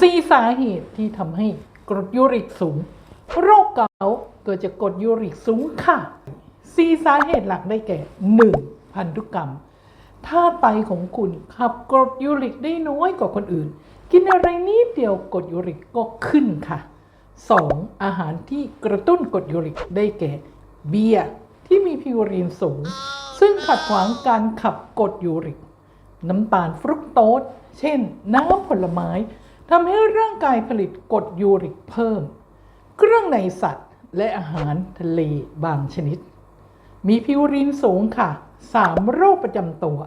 สี่สาเหตุที่ทำให้กรดยูริกสูง โรคเกาต์เกิดจากกรดยูริกสูงค่ะสี่สาเหตุหลักได้แก่ 1. พันธุกรรมถ้าไตของคุณขับกรดยูริกได้น้อยกว่าคนอื่น กินอะไรนิดเดียวกรดยูริกก็ขึ้นค่ะ 2. อาหารที่กระตุ้นกรดยูริกได้แก่ เบียร์ที่มีพิวรีนสูง ซึ่งขัดขวางการขับกรดยูริก น้ำตาลฟรุกโตสเช่น น้ำผลไม้ ทำให้ร่างกายผลิตกรดยูริกเพิ่ม เครื่องในสัตว์และอาหารทะเลบางชนิด มีพิวรีนสูงค่ะ 3 โรคประจำตัว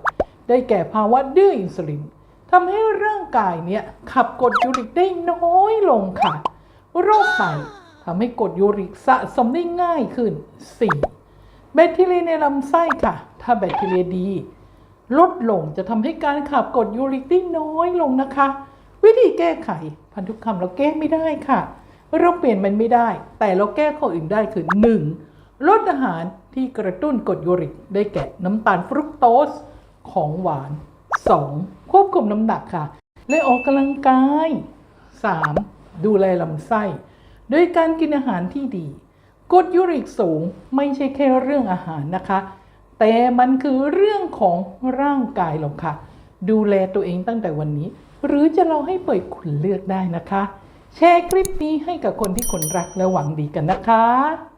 ได้แก่ภาวะดื้ออินซูลินทำให้ร่างกายเนี่ยขับกรดยูริกได้น้อยลงค่ะ โรคไตทำให้กรดยูริกสะสมได้ง่ายขึ้น 4. แบคทีเรียในลำไส้ค่ะ ถ้าแบคทีเรียดี ลดลงจะทำให้การขับกรดยูริกได้น้อยลงนะคะ วิธีแก้ไขพันธุกรรมเราแก้ไม่ได้ค่ะ เราเปลี่ยนมันไม่ได้ แต่เราแก้ข้ออื่นได้คือ 1. ลดอาหารที่กระตุ้นกรดยูริก ได้แก่น้ำตาลฟรุกโตสของหวาน 2. ควบคุมน้ำหนักค่ะ และออกกำลังกาย 3. ดูแลลำไส้โดยการกินอาหารที่ดีกรดยูริกสูงไม่ใช่แค่เรื่องอาหารนะคะ แต่มันคือเรื่องของร่างกายเราค่ะ ดูแลตัวเองตั้งแต่วันนี้ หรือจะเราให้เปิดคุณเลือกได้นะคะ แชร์คลิปนี้ให้กับคนที่คนรักและหวังดีกันนะคะ